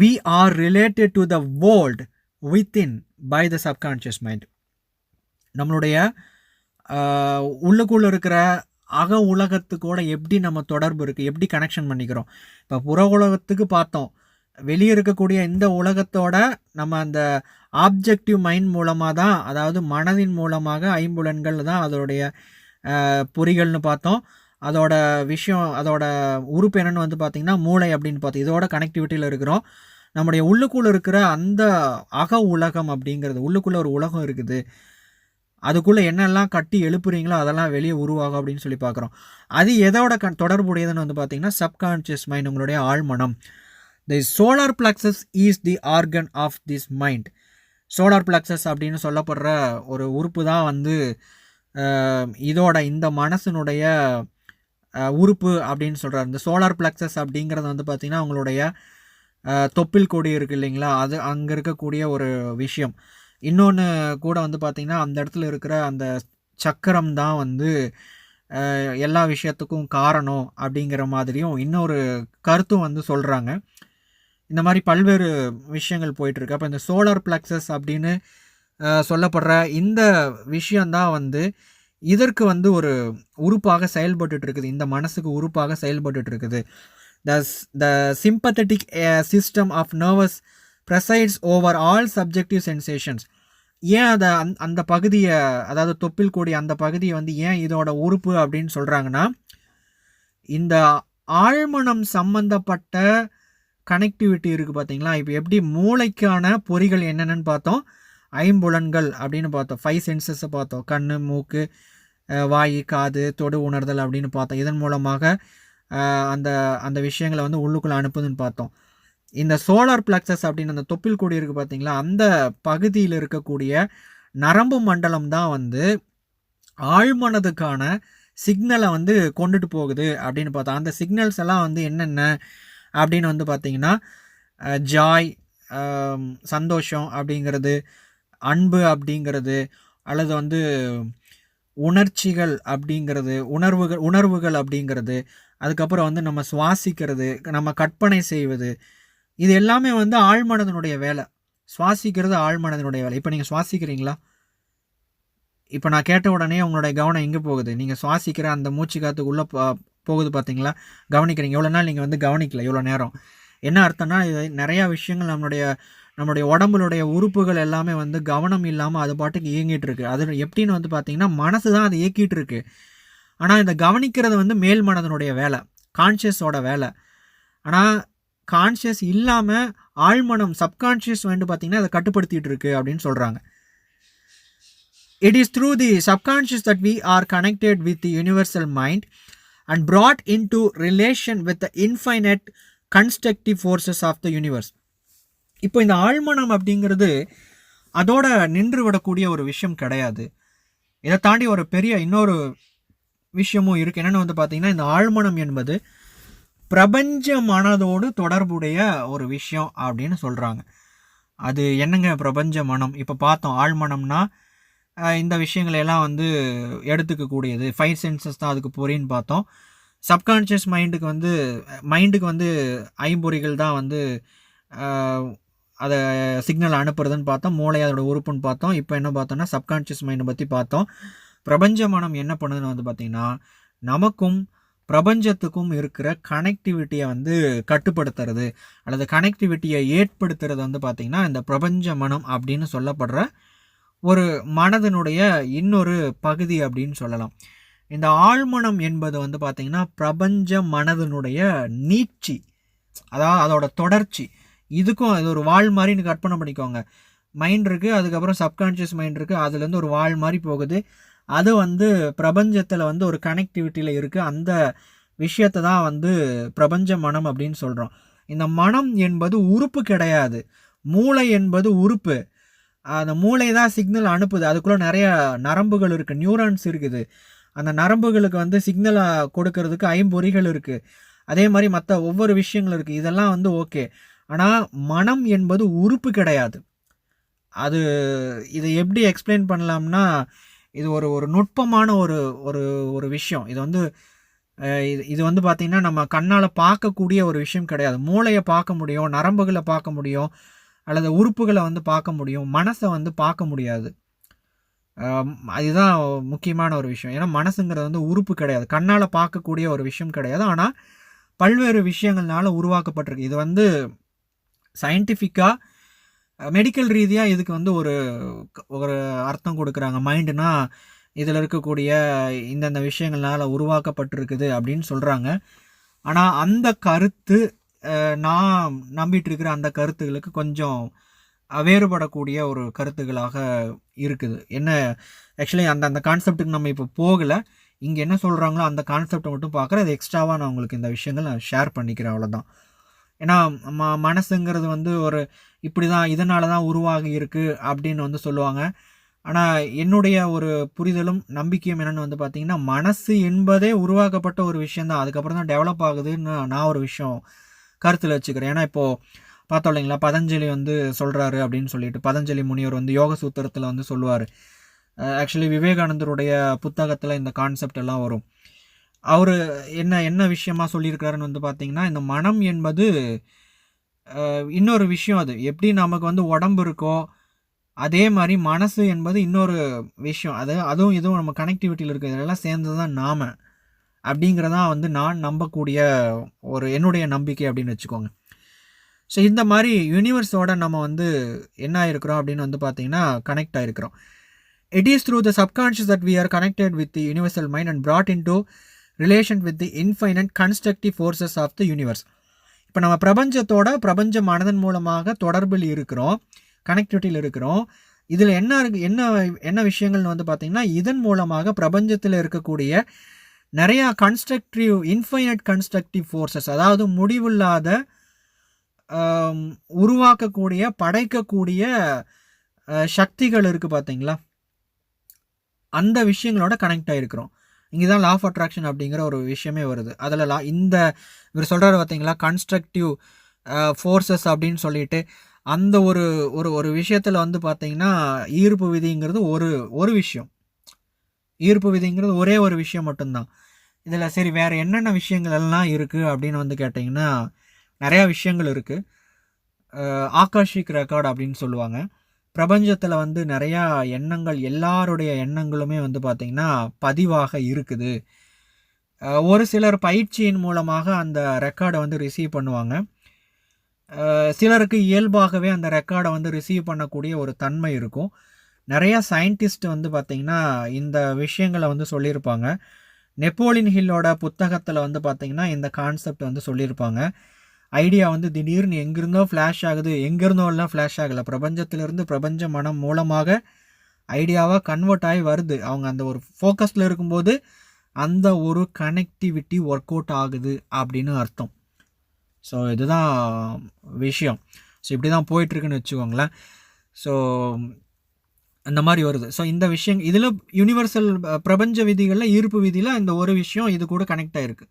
We are related to the world within by the subconscious mind நம்மளுடைய உள்ளுக்குள்ளே இருக்கிற அக உலகத்துக்கூட எப்படி நம்ம தொடர்பு இருக்குது எப்படி கனெக்ஷன் பண்ணிக்கிறோம்? இப்போ புற உலகத்துக்கு பார்த்தோம். வெளியே இருக்கக்கூடிய இந்த உலகத்தோட நம்ம அந்த ஆப்ஜெக்டிவ் மைண்ட் மூலமாக தான் அதாவது மனதின் மூலமாக ஐம்புலன்கள் தான் அதோடைய பொறிகள்னு பார்த்தோம். அதோட விஷயம் அதோட உறுப்பு என்னென்னு வந்து பார்த்திங்கன்னா மூளை அப்படின்னு பார்த்தோம் இதோட கனெக்டிவிட்டியில் இருக்கிறோம். நம்முடைய உள்ளுக்குள்ளே இருக்கிற அந்த அக உலகம் அப்படிங்கிறது உள்ளுக்குள்ளே ஒரு உலகம் இருக்குது. அதுக்குள்ளே என்னெல்லாம் கட்டி எழுப்புறீங்களோ அதெல்லாம் வெளியே உருவாகும் அப்படின்னு சொல்லி பார்க்குறோம் அது எதோட கண் தொடர்புடையதுன்னு வந்து பார்த்திங்கன்னா சப்கான்ஷியஸ் மைண்ட் உங்களுடைய ஆழ்மனம். The solar plexus is the organ of this mind solar plexus அப்படின்னு சொல்லப்படுற ஒரு உறுப்பு தான் வந்து இதோட இந்த மனசினுடைய உறுப்பு அப்படின்னு சொல்கிறார் இந்த சோலார் பிளக்ஸஸ் அப்படிங்கிறது வந்து பார்த்திங்கன்னா அவங்களுடைய தொப்பில் கொடி இருக்குது இல்லைங்களா? அது அங்கே இருக்கக்கூடிய ஒரு விஷயம். இன்னொன்று கூட வந்து பார்த்திங்கன்னா அந்த இடத்துல இருக்கிற அந்த சக்கரம் தான் வந்து எல்லா விஷயத்துக்கும் காரணம் அப்படிங்கிற மாதிரியும் இன்னொரு கருத்தும் வந்து சொல்கிறாங்க இந்த மாதிரி பல்வேறு விஷயங்கள் போயிட்டுருக்கு. அப்போ இந்த சோலார் பிளக்ஸஸ் அப்படின்னு சொல்லப்படுற இந்த விஷயந்தான் வந்து இதற்கு வந்து ஒரு உறுப்பாக செயல்பட்டு இருக்குது இந்த மனசுக்கு உறுப்பாக செயல்பட்டுட்டு இருக்குது the the sympathetic system of nerves presides over all subjective sensations ஏன் அதை அந் அந்த பகுதியை அதாவது தொப்பில் கூடிய அந்த பகுதியை வந்து ஏன் இதோட உறுப்பு அப்படின்னு சொல்கிறாங்கன்னா இந்த ஆழ்மனம் சம்பந்தப்பட்ட கனெக்டிவிட்டி இருக்குது பார்த்தீங்களா இப்போ எப்படி மூளைக்கான பொறிகள் என்னென்னு பார்த்தோம். ஐம்புலன்கள் அப்படின்னு பார்த்தோம். ஃபைவ் சென்சஸை பார்த்தோம். கண் மூக்கு வாய் காது தொடு உணர்தல் அப்படின்னு பார்த்தோம். இதன் மூலமாக அந்த அந்த விஷயங்களை வந்து உள்ளுக்குள்ளே அனுப்புதுன்னு பார்த்தோம். இந்த சோலார் பிளக்ஸஸ் அப்படின்னு அந்த தொப்பில் கூடி இருக்குது பார்த்தீங்களா? அந்த பகுதியில் இருக்கக்கூடிய நரம்பு மண்டலம் தான் வந்து ஆழ்மனதுக்கான சிக்னலை வந்து கொண்டுட்டு போகுது அப்படின்னு பார்த்தோம். அந்த சிக்னல்ஸ் எல்லாம் வந்து என்னென்ன அப்படின்னு வந்து பார்த்திங்கன்னா ஜாய் சந்தோஷம் அப்படிங்கிறது அன்பு அப்படிங்கிறது அல்லது வந்து உணர்ச்சிகள் அப்படிங்கிறது உணர்வுகள் உணர்வுகள் அப்படிங்கிறது அதுக்கப்புறம் வந்து நம்ம சுவாசிக்கிறது நம்ம கற்பனை செய்வது இது எல்லாமே வந்து ஆழ்மனதனுடைய வேலை. சுவாசிக்கிறது ஆழ்மனதனுடைய வேலை. இப்போ நீங்கள் சுவாசிக்கிறீங்களா? இப்போ நான் கேட்ட உடனே உங்களுடைய கவனம் எங்கே போகுது? நீங்கள் சுவாசிக்கிற அந்த மூச்சு காத்துக்கு உள்ளே போகுது பார்த்தீங்களா கவனிக்கிறீங்க. எவ்வளோ நாள் நீங்கள் வந்து கவனிக்கல. இவ்வளோ நேரம். என்ன அர்த்தம்னா இது நிறையா விஷயங்கள் நம்மளுடைய நம்மளுடைய உடம்புடைய உறுப்புகள் எல்லாமே வந்து கவனம் இல்லாமல் அது பாட்டுக்கு இயங்கிட்டு இருக்கு. அது எப்படின்னு வந்து பார்த்தீங்கன்னா மனசு தான் அதை இயக்கிட்டு இருக்கு. ஆனால் இந்த கவனிக்கிறது வந்து மேல் மனதனுடைய வேலை கான்ஷியஸோட வேலை. ஆனால் கான்ஷியஸ் இல்லாமல் ஆழ்மனம் சப்கான்ஷியஸ் வந்து பார்த்தீங்கன்னா அதை கட்டுப்படுத்திட்டு இருக்கு அப்படின்னு சொல்கிறாங்க it is through the subconscious that we are connected with the universal mind and brought into relation with the infinite constructive forces of the universe இப்போ இந்த ஆழ்மனம் அப்படிங்கிறது அதோட நின்று விடக்கூடிய ஒரு விஷயம் கிடையாது. இதை தாண்டி ஒரு பெரிய இன்னொரு விஷயமும் இருக்குது என்னென்னு வந்து பார்த்தீங்கன்னா இந்த ஆழ்மனம் என்பது பிரபஞ்சமானதோடு தொடர்புடைய ஒரு விஷயம் அப்படின்னு சொல்கிறாங்க அது என்னங்க பிரபஞ்ச மனம் இப்போ பார்த்தோம் ஆழ்மனம்னா இந்த விஷயங்களையெல்லாம் வந்து எடுத்துக்கக்கூடியது. ஃபைவ் சென்சஸ் தான் அதுக்கு பொறின்னு பார்த்தோம். சப்கான்ஷியஸ் மைண்டுக்கு வந்து மைண்டுக்கு வந்து ஐம்பொறிகள் தான் வந்து அதை சிக்னல் அனுப்புறதுன்னு பார்த்தோம். மூளை அதோட உறுப்புன்னு பார்த்தோம். இப்போ என்ன பார்த்தோம்னா சப்கான்ஷியஸ் மைண்டை பற்றி பார்த்தோம். பிரபஞ்ச மனம் என்ன பண்ணுதுன்னு வந்து பார்த்திங்கன்னா நமக்கும் பிரபஞ்சத்துக்கும் இருக்கிற கனெக்டிவிட்டியை வந்து கட்டுப்படுத்துறது. அல்லது கனெக்டிவிட்டியை ஏற்படுத்துறது வந்து பார்த்திங்கன்னா இந்த பிரபஞ்ச மனம் அப்படின்னு சொல்லப்படுற ஒரு மனதினுடைய இன்னொரு பகுதி அப்படின்னு சொல்லலாம். இந்த ஆழ்மனம் என்பது வந்து பார்த்திங்கன்னா பிரபஞ்ச மனதினுடைய நீட்சி. அதாவது அதோட தொடர்ச்சி. இதுக்கும் அது ஒரு வால் மாதிரி கற்பனை பண்ணிக்கோங்க. மைண்ட் இருக்குது அதுக்கப்புறம் சப்கான்ஷியஸ் மைண்ட் இருக்குது அதுலேருந்து ஒரு வால் மாதிரி போகுது. அது வந்து பிரபஞ்சத்தில் வந்து ஒரு கனெக்டிவிட்டியில் இருக்குது அந்த விஷயத்தை தான் வந்து பிரபஞ்ச மனம் அப்படின்னு சொல்கிறோம் இந்த மனம் என்பது உறுப்பு கிடையாது. மூளை என்பது உறுப்பு. அந்த மூளை தான் சிக்னல் அனுப்புது. அதுக்குள்ளே நிறைய நரம்புகள் இருக்குது நியூரான்ஸ் இருக்குது. அந்த நரம்புகளுக்கு வந்து சிக்னலை கொடுக்கறதுக்கு ஐம்பொறிகள் இருக்குது அதே மாதிரி மற்ற ஒவ்வொரு விஷயங்கள் இருக்குது இதெல்லாம் வந்து ஓகே ஆனால் மனம் என்பது உறுப்பு கிடையாது. அது இதை எப்படி எக்ஸ்பிளைன் பண்ணலாம்னா இது ஒரு ஒரு நுட்பமான ஒரு ஒரு ஒரு விஷயம். இது வந்து இது இது வந்து பார்த்திங்கன்னா நம்ம கண்ணால் பார்க்கக்கூடிய ஒரு விஷயம் கிடையாது. மூளையை பார்க்க முடியும் நரம்புகளை பார்க்க முடியும் அல்லது உறுப்புகளை வந்து பார்க்க முடியும் மனசை வந்து பார்க்க முடியாது. அதுதான் முக்கியமான ஒரு விஷயம். ஏன்னா மனசுங்கிறது வந்து உறுப்பு கிடையாது. கண்ணால் பார்க்கக்கூடிய ஒரு விஷயம் கிடையாது. ஆனால் பல்வேறு விஷயங்கள்னால உருவாக்கப்பட்டிருக்கு. இது வந்து சயின்டிஃபிக்காக மெடிக்கல் ரீதியாக இதுக்கு வந்து ஒரு ஒரு அர்த்தம் கொடுக்குறாங்க. மைண்டுனா இதில் இருக்கக்கூடிய இந்தந்த விஷயங்கள்னால் உருவாக்கப்பட்டிருக்குது அப்படின்னு சொல்கிறாங்க ஆனால் அந்த கருத்து நான் நம்பிட்டு இருக்கிற அந்த கருத்துகளுக்கு கொஞ்சம் வேறுபடக்கூடிய ஒரு கருத்துகளாக இருக்குது. என்ன ஆக்சுவலி அந்த அந்த கான்செப்டுக்கு நம்ம இப்போ போகலை. இங்கே என்ன சொல்கிறாங்களோ அந்த கான்செப்டை மட்டும் பார்க்குறேன். அது எக்ஸ்ட்ராவாக நான் உங்களுக்கு இந்த விஷயங்கள் நான் ஷேர் பண்ணிக்கிறேன். அவ்வளோதான் ஏன்னா ம மனசுங்கிறது வந்து ஒரு இப்படி தான் இதனால தான் உருவாகி இருக்குது அப்படின்னு வந்து சொல்லுவாங்க. ஆனால் என்னுடைய ஒரு புரிதலும் நம்பிக்கையும் என்னென்னு வந்து பார்த்திங்கன்னா மனசு என்பதே உருவாக்கப்பட்ட ஒரு விஷயந்தான் அதுக்கப்புறம் தான் டெவலப் ஆகுதுன்னு நான் ஒரு விஷயம் கருத்தில் வச்சுக்கிறேன். ஏன்னா இப்போது பார்த்தோம் இல்லைங்களா பதஞ்சலி வந்து சொல்கிறாரு அப்படின்னு சொல்லிட்டு பதஞ்சலி முனிவர் வந்து யோக சூத்திரத்தில் வந்து சொல்லுவார். ஆக்சுவலி விவேகானந்தருடைய புத்தகத்தில் இந்த கான்செப்ட் எல்லாம் வரும். அவர் என்ன என்ன விஷயமா சொல்லியிருக்காருன்னு வந்து பார்த்தீங்கன்னா இந்த மனம் என்பது இன்னொரு விஷயம் அது. எப்படி நமக்கு வந்து உடம்பு இருக்கோ அதே மாதிரி மனசு என்பது இன்னொரு விஷயம். அது அதுவும் இதுவும் நம்ம கனெக்டிவிட்டியில் இருக்குது இதெல்லாம் சேர்ந்தது தான் நாம. அப்படிங்கிறதான் வந்து நான் நம்பக்கூடிய ஒரு என்னுடைய நம்பிக்கை அப்படின்னு வச்சுக்கோங்க. ஸோ இந்த மாதிரி யூனிவர்ஸோட நம்ம வந்து என்ன ஆயிருக்கிறோம் அப்படின்னு வந்து பார்த்தீங்கன்னா connect ஆகிருக்கிறோம் it is through the subconscious that we are connected with the universal mind and brought into relation with the infinite constructive forces of the universe இப்போ நம்ம பிரபஞ்சத்தோட பிரபஞ்ச மனதன் மூலமாக தொடர்பில் இருக்கிறோம் கனெக்டிவிட்டியில் இருக்கிறோம். இதில் என்ன இருக்கு என்ன என்ன விஷயங்கள்னு வந்து பார்த்திங்கன்னா இதன் மூலமாக பிரபஞ்சத்தில் இருக்கக்கூடிய நிறையா கன்ஸ்ட்ரக்டிவ் இன்ஃபைனட் கன்ஸ்ட்ரக்டிவ் ஃபோர்ஸஸ் அதாவது முடிவில்லாத உருவாக்கக்கூடிய படைக்கக்கூடிய சக்திகள் இருக்குது பார்த்தீங்களா அந்த விஷயங்களோட கனெக்ட் ஆகிருக்கிறோம் இங்கே தான் லா ஆஃப் அட்ராக்ஷன் அப்படிங்கிற ஒரு விஷயமே வருது. அதில் லா இந்த இவர் சொல்கிறார் பார்த்தீங்களா கன்ஸ்ட்ரக்டிவ் ஃபோர்ஸஸ் அப்படின்னு சொல்லிட்டு அந்த ஒரு ஒரு ஒரு விஷயத்தில் வந்து பார்த்தீங்கன்னா ஈர்ப்பு விதிங்கிறது ஒரு ஒரு விஷயம். ஈர்ப்பு விதிங்கிறது ஒரே ஒரு விஷயம் மட்டும்தான். இதில் சரி வேறு என்னென்ன விஷயங்கள் எல்லாம் இருக்குது அப்படின்னு வந்து கேட்டிங்கன்னா நிறையா விஷயங்கள் இருக்குது ஆகாஷிக் ரெக்கார்டு அப்படின்னு சொல்லுவாங்க. பிரபஞ்சத்தில் வந்து நிறையா எண்ணங்கள் எல்லாருடைய எண்ணங்களுமே வந்து பார்த்திங்கன்னா பதிவாக இருக்குது. ஒரு சிலர் பயிற்சியின் மூலமாக அந்த ரெக்கார்டை வந்து ரிசீவ் பண்ணுவாங்க. சிலருக்கு இயல்பாகவே அந்த ரெக்கார்டை வந்து ரிசீவ் பண்ணக்கூடிய ஒரு தன்மை இருக்கும். நிறையா சயின்டிஸ்ட் வந்து பார்த்திங்கன்னா இந்த விஷயங்களை வந்து சொல்லியிருப்பாங்க. நெப்போலியன் ஹில்லோட புத்தகத்தில் வந்து பார்த்திங்கன்னா இந்த கான்செப்ட் வந்து சொல்லியிருப்பாங்க. ஐடியா வந்து திடீர்னு எங்கேருந்தோ ஃப்ளாஷ் ஆகுது எங்கேருந்தோலாம் எல்லாம் ஃப்ளாஷ் ஆகலை. பிரபஞ்சத்திலிருந்து பிரபஞ்ச மனம் மூலமாக ஐடியாவாக கன்வெர்ட் ஆகி வருது. அவங்க அந்த ஒரு ஃபோக்கஸில் இருக்கும்போது அந்த ஒரு கனெக்டிவிட்டி ஒர்க் அவுட் ஆகுது அப்படின்னு அர்த்தம். ஸோ இதுதான் விஷயம். ஸோ இப்படி தான் போயிட்டுருக்குன்னு வச்சுக்கோங்களேன். ஸோ அந்த மாதிரி வருது. ஸோ இந்த விஷயம் இதில் யூனிவர்சல் பிரபஞ்ச விதிகளில் ஈர்ப்பு விதியில் இந்த ஒரு விஷயம் இது கூட கனெக்ட் ஆகிருக்கு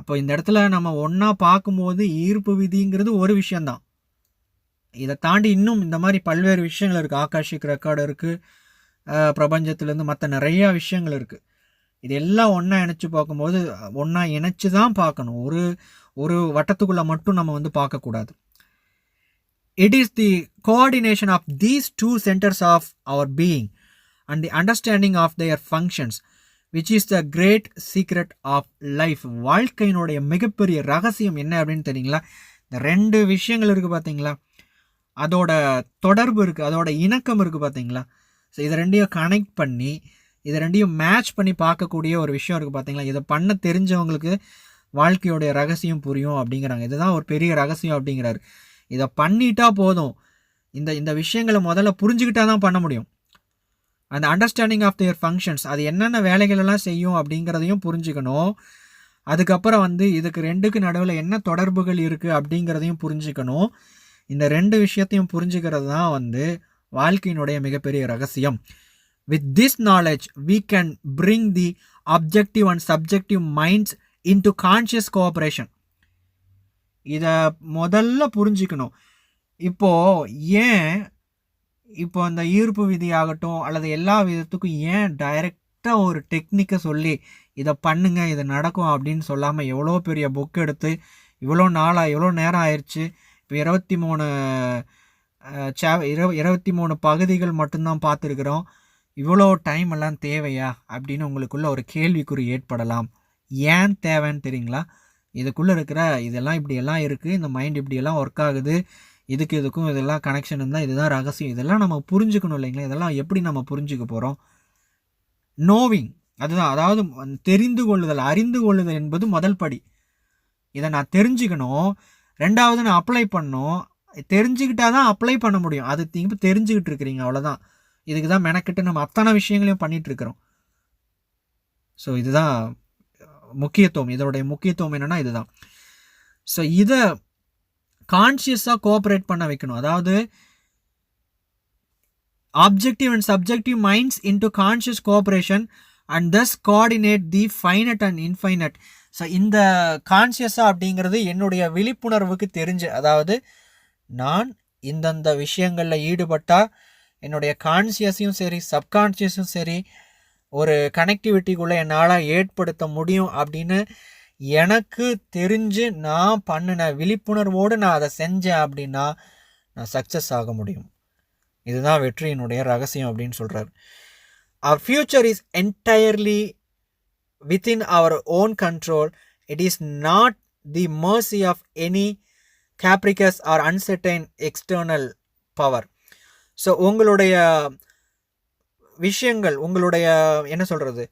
அப்போ இந்த இடத்துல நம்ம ஒன்றா பார்க்கும்போது ஈர்ப்பு விதிங்கிறது ஒரு விஷயந்தான் இதை தாண்டி இன்னும் இந்த மாதிரி பல்வேறு விஷயங்கள் இருக்குது ஆகாஷிக் ரெக்கார்டு இருக்குது பிரபஞ்சத்துலேருந்து மற்ற நிறையா விஷயங்கள் இருக்குது இது எல்லாம் ஒன்றா இணைச்சு பார்க்கும்போது ஒன்றா இணைச்சி தான் பார்க்கணும். ஒரு ஒரு வட்டத்துக்குள்ளே மட்டும் நம்ம வந்து பார்க்கக்கூடாது. It is the coordination of these two centres of our being and the understanding of their functions which is the great secret of life வாழ்க்கையினுடைய மிகப்பெரிய ரகசியம் என்ன அப்படின்னு தெரியுங்களா? இந்த ரெண்டு விஷயங்கள் இருக்குது பார்த்தீங்களா அதோட தொடர்பு இருக்குது அதோட இணக்கம் இருக்குது பார்த்தீங்களா ஸோ இதை ரெண்டையும் கனெக்ட் பண்ணி இதை ரெண்டையும் மேட்ச் பண்ணி பார்க்கக்கூடிய ஒரு விஷயம் இருக்குது பார்த்தீங்களா இதை பண்ண தெரிஞ்சவங்களுக்கு வாழ்க்கையோடைய ரகசியம் புரியும் அப்படிங்கிறாங்க. இதுதான் ஒரு பெரிய ரகசியம் அப்படிங்கிறாரு. இதை பண்ணிட்டா போதும். இந்த இந்த விஷயங்களை முதல்ல புரிஞ்சுக்கிட்டா தான் பண்ண முடியும். அந்த அண்டர்ஸ்டாண்டிங் ஆஃப் தியர் ஃபங்க்ஷன்ஸ் அது என்னென்ன வேலைகளெல்லாம் செய்யும் அப்படிங்கிறதையும் புரிஞ்சுக்கணும். அதுக்கப்புறம் வந்து இதுக்கு ரெண்டுக்கு நடுவில் என்ன தொடர்புகள் இருக்குது அப்படிங்கிறதையும் புரிஞ்சுக்கணும். இந்த ரெண்டு விஷயத்தையும் புரிஞ்சுக்கிறது தான் வந்து வாழ்க்கையினுடைய மிகப்பெரிய ரகசியம். With this knowledge we can bring the objective and subjective minds into conscious cooperation இதை முதல்ல புரிஞ்சுக்கணும். இப்போது ஏன் இப்போ அந்த ஈர்ப்பு விதி ஆகட்டும் அல்லது எல்லா விதத்துக்கும் ஏன் டைரெக்டாக ஒரு டெக்னிக்கை சொல்லி இதை பண்ணுங்க இது நடக்கும் அப்படின்னு சொல்லாமல் எவ்வளோ பெரிய புக் எடுத்து இவ்வளோ நாளாக எவ்வளோ நேரம் ஆயிடுச்சு இப்போ இருபத்தி மூணு சே இரு இருபத்தி மூணு பகுதிகள் மட்டும்தான் பார்த்துருக்குறோம். இவ்வளோ டைம் எல்லாம் தேவையா அப்படின்னு உங்களுக்குள்ள ஒரு கேள்விக்குறி ஏற்படலாம். ஏன் தேவைன்னு தெரியுங்களா? இதுக்குள்ளே இருக்கிற இதெல்லாம் இப்படியெல்லாம் இருக்குது இந்த மைண்ட் இப்படியெல்லாம் ஒர்க் ஆகுது. இதுக்கு இதுக்கும் இதெல்லாம் கனெக்ஷன் இருந்தால் இதுதான் ரகசியம். இதெல்லாம் நம்ம புரிஞ்சுக்கணும் இல்லைங்களா? இதெல்லாம் எப்படி நம்ம புரிஞ்சுக்க போகிறோம் நோவிங் அதுதான். அதாவது தெரிந்து கொள்ளுதல் அறிந்து கொள்ளுதல் என்பது முதல் படி. இதை நான் தெரிஞ்சுக்கணும். ரெண்டாவது நான் அப்ளை பண்ணணும். தெரிஞ்சுக்கிட்டா தான் அப்ளை பண்ண முடியும். அது இப்போ தெரிஞ்சுக்கிட்டு இருக்கிறீங்க அவ்வளோதான் இதுக்கு தான் மெனக்கிட்டு நம்ம அத்தனை விஷயங்களையும் பண்ணிகிட்ருக்குறோம் ஸோ இதுதான் முக்கியத்துவம். இதோடைய முக்கியத்துவம் என்னென்னா இதுதான். ஸோ இதை கான்ஷியஸாக கோஆப்ரேட் பண்ண வைக்கணும். அதாவது objective and subjective minds into conscious cooperation and thus coordinate the finite and infinite so இந்த கான்ஷியஸாக அப்படிங்கிறது என்னுடைய விழிப்புணர்வுக்கு தெரிஞ்சு அதாவது நான் இந்தந்த விஷயங்களில் ஈடுபட்டால் என்னுடைய கான்சியஸையும் சரி சப்கான்ஷியஸும் சரி ஒரு கனெக்டிவிட்டிக்குள்ளே என்னால் ஏற்படுத்த முடியும் அப்படின்னு எனக்கு தெரிஞ்சு நான் பண்ணின விழிப்புணர்வோடு நான் அதை செஞ்சேன் அப்படின்னா நான் சக்ஸஸ் ஆக முடியும். இதுதான் வெற்றியினுடைய ரகசியம் அப்படின்னு சொல்கிறார் our future is entirely within our own control it is not the mercy of any capricious or uncertain external power so உங்களுடைய விஷயங்கள் உங்களுடைய என்ன சொல்கிறது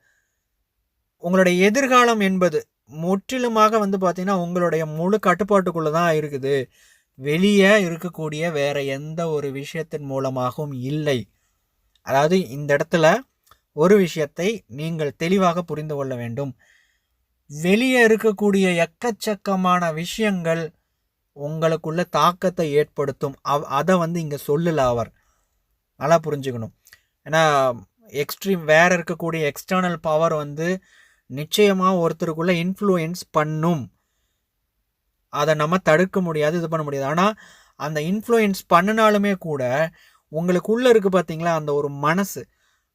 உங்களுடைய எதிர்காலம் என்பது முற்றிலுமாக வந்து பார்த்திங்கன்னா உங்களுடைய முழு கட்டுப்பாட்டுக்குள்ளே தான் இருக்குது. வெளியே இருக்கக்கூடிய வேறு எந்த ஒரு விஷயத்தின் மூலமாகவும் இல்லை. அதாவது இந்த இடத்துல ஒரு விஷயத்தை நீங்கள் தெளிவாக புரிந்து கொள்ள வேண்டும். வெளியே இருக்கக்கூடிய எக்கச்சக்கமான விஷயங்கள் உங்களுக்குள்ள தாக்கத்தை ஏற்படுத்தும். அவ் அதை வந்து இங்கே சொல்லல அவர். நல்லா புரிஞ்சுக்கணும். ஏன்னா எக்ஸ்ட்ரீம் வேறு இருக்கக்கூடிய எக்ஸ்டர்னல் பவர் வந்து நிச்சயமாக ஒருத்தருக்குள்ளே இன்ஃப்ளூயன்ஸ் பண்ணும். அதை நம்ம தடுக்க முடியாது இது பண்ண முடியாது. ஆனால் அந்த இன்ஃப்ளூயன்ஸ் பண்ணினாலுமே கூட உங்களுக்குள்ளே இருக்குது பார்த்தீங்களா அந்த ஒரு மனசு.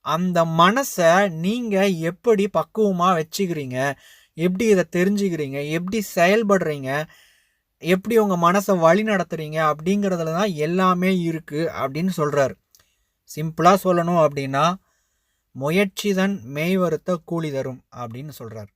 அந்த மனசை நீங்கள் எப்படி பக்குவமாக வச்சுக்கிறீங்க எப்படி இதை தெரிஞ்சுக்கிறீங்க எப்படி செயல்படுறீங்க எப்படி உங்கள் மனசை வழி நடத்துகிறீங்க அப்படிங்கிறதுல தான் எல்லாமே இருக்குது அப்படின்னு சொல்கிறார் சிம்பிளாக சொல்லணும் அப்படின்னா முயற்சிதன் மேய்வருத்த மெய் கூலி தரும் அப்படின்னு சொல்கிறார்